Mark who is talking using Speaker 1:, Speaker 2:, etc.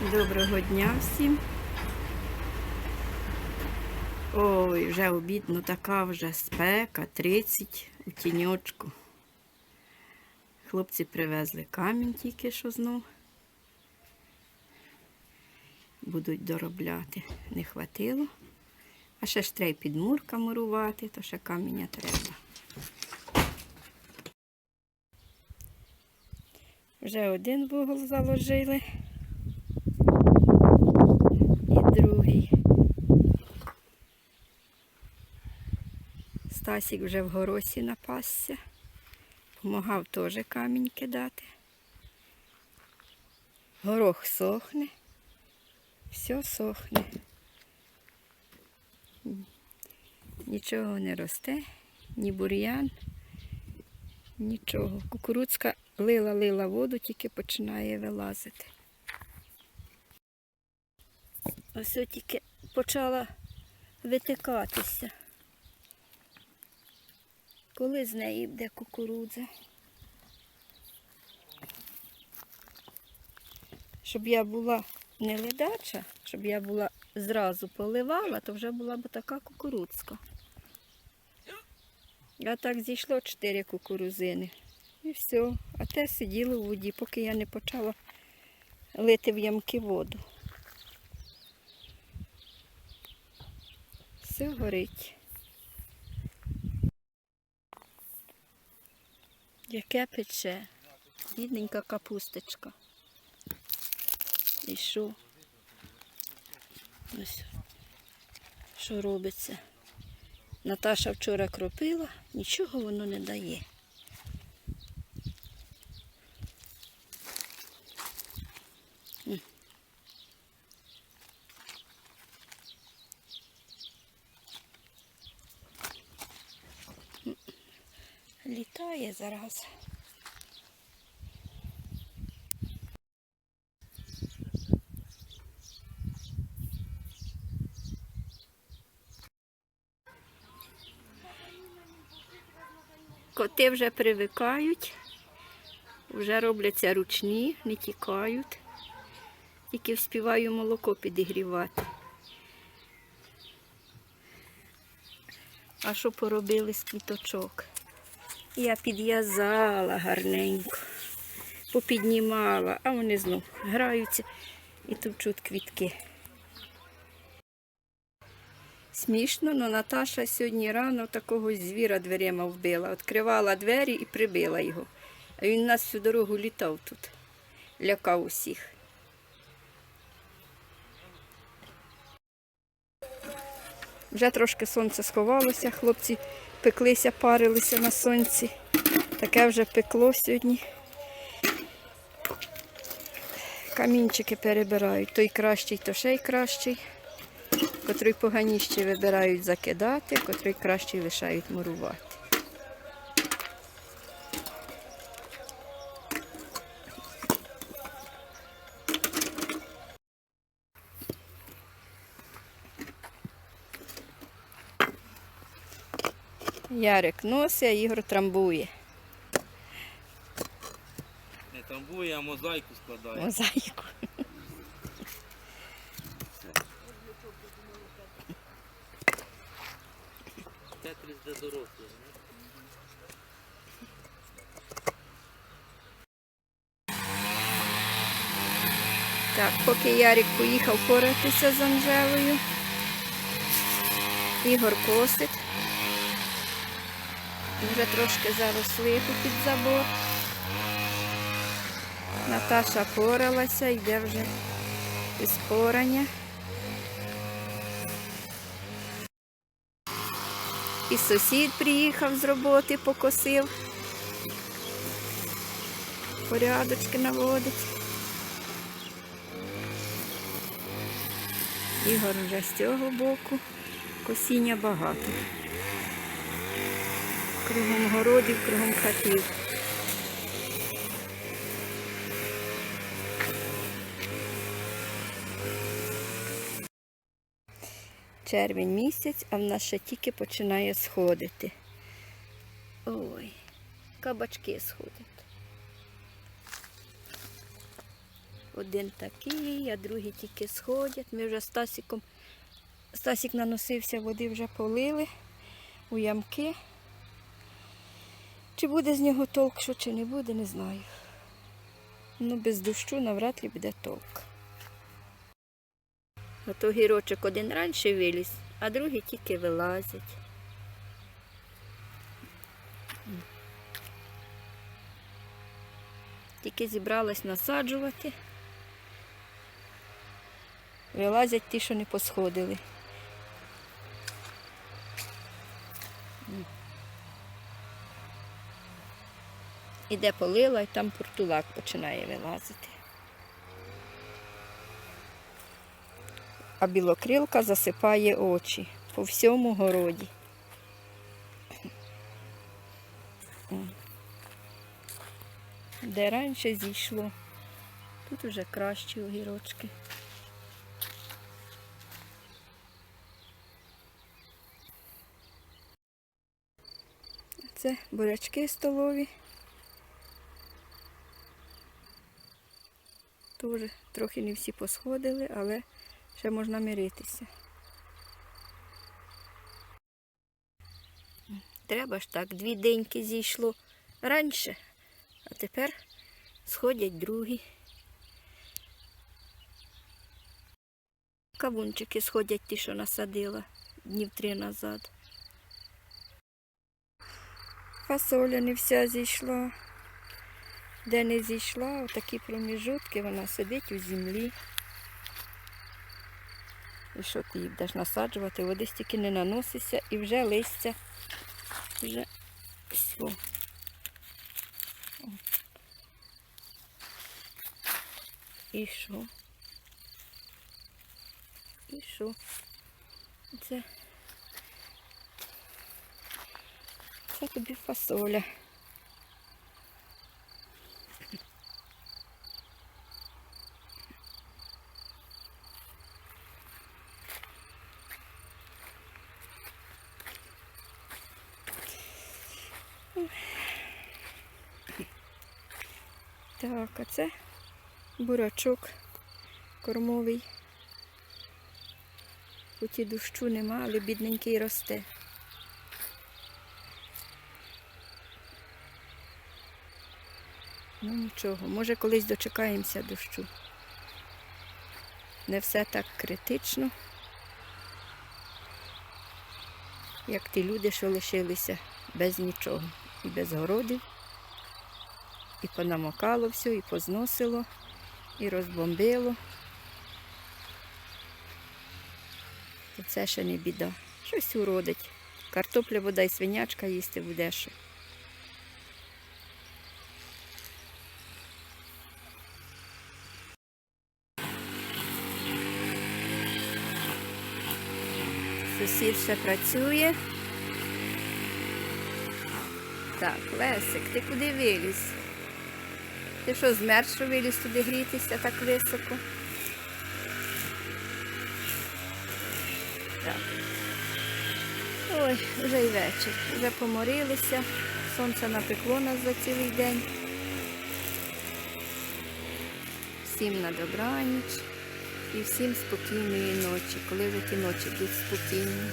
Speaker 1: Доброго дня всім. Ой, вже обід, ну така вже спека, 30 у тіньочку. Хлопці привезли камінь тільки що знов. Будуть доробляти. Не хватило. А ще ж треба підмурка мурувати, то ще каміння треба. Вже один вугол заложили. І другий. Стасік вже в горосі напасся. Помагав теж камінь кидати. Горох сохне. Все сохне. Нічого не росте, ні бур'ян, нічого. Кукурудзка лила-лила воду, тільки починає вилазити. Ось тільки почала витикатися. Коли з неї йде кукурудза? Щоб я була не ледача, щоб я була зразу поливала, то вже була б така кукурудзка. А так зійшло чотири кукурузини. І все. А те сиділо в воді, поки я не почала лити в ямки воду. Все горить. Яке пече? Бідненька капусточка. І що? Ось. Що робиться? Наташа вчора кропила, нічого воно не дає. М. Літає зараз. Коти вже привикають, вже робляться ручні, не тікають. Тільки вспіваю молоко підігрівати. А що поробили з квіточок? Я підв'язала гарненько, попіднімала, а вони знов граються і товчуть квітки. Смішно, але Наташа сьогодні рано такого звіра дверима вбила. Відкривала двері і прибила його. А він нас всю дорогу літав тут, лякав усіх. Вже трошки сонце сховалося, хлопці пеклися, парилися на сонці. Таке вже пекло сьогодні. Камінчики перебирають. Той кращий, то ще й кращий. Котрий поганіші вибирають закидати, котрий кращий лишають мурувати. Ярик носить, а Ігор трамбує.
Speaker 2: Не тамбує, а мозаїку складає.
Speaker 1: Мозаїку.
Speaker 2: Тетріс для дорослих.
Speaker 1: Так, поки Ярик поїхав поратися з Анжелою, Ігор косить. Вже трошки заросли під забор. Наташа поралася, йде вже із порання. І сусід приїхав з роботи, покосив. Порядочки наводить. Ігор вже з цього боку. Косіння багато. Кругом городів, кругом хатів. Червень місяць, а в нас ще тільки починає сходити. Ой, кабачки сходять. Один такий, а другі тільки сходять. Ми вже з Стасіком. Стасік наносився, води вже полили у ямки. Чи буде з нього толк, що чи не буде, не знаю. Ну, без дощу навряд ли буде толк. А то гірочок один раніше виліз, а другий тільки вилазять. Тільки зібралась насаджувати. Вилазять ті, що не посходили. Іде полила і там портулак починає вилазити. А білокрилка засипає очі по всьому городі. Де раніше зійшло, тут вже кращі огірочки. Це бурячки столові. Теж трохи не всі посходили, але ще можна миритися. Треба ж так, дві деньки зійшло раніше, а тепер сходять другі. Кавунчики сходять ті, що насадила днів три назад. Фасоля не вся зійшла. Де не зійшла, отакі проміжутки, вона сидить у землі. І що ти її будеш насаджувати, води стільки не наноситься і вже листя вже все. І що? І що? Це, це тобі фасоля. Так, а це бурачок кормовий. Хоч і дощу нема, але бідненький росте. Ну нічого, може колись дочекаємося дощу. Не все так критично, як ті люди, що лишилися без нічого і без городів. І понамокало все, і позносило, і розбомбило. І це ще не біда. Щось уродить. Картопля, бодай свинячка їсти буде що. Сусід ще працює. Так, Лесик, ти куди виліз? Ти що, змерз, що виліз туди грітися так високо? Ой, вже й вечір. Вже поморилися. Сонце напекло нас за цілий день. Всім на добраніч і всім спокійної ночі, коли вже ті ночі будуть спокійні.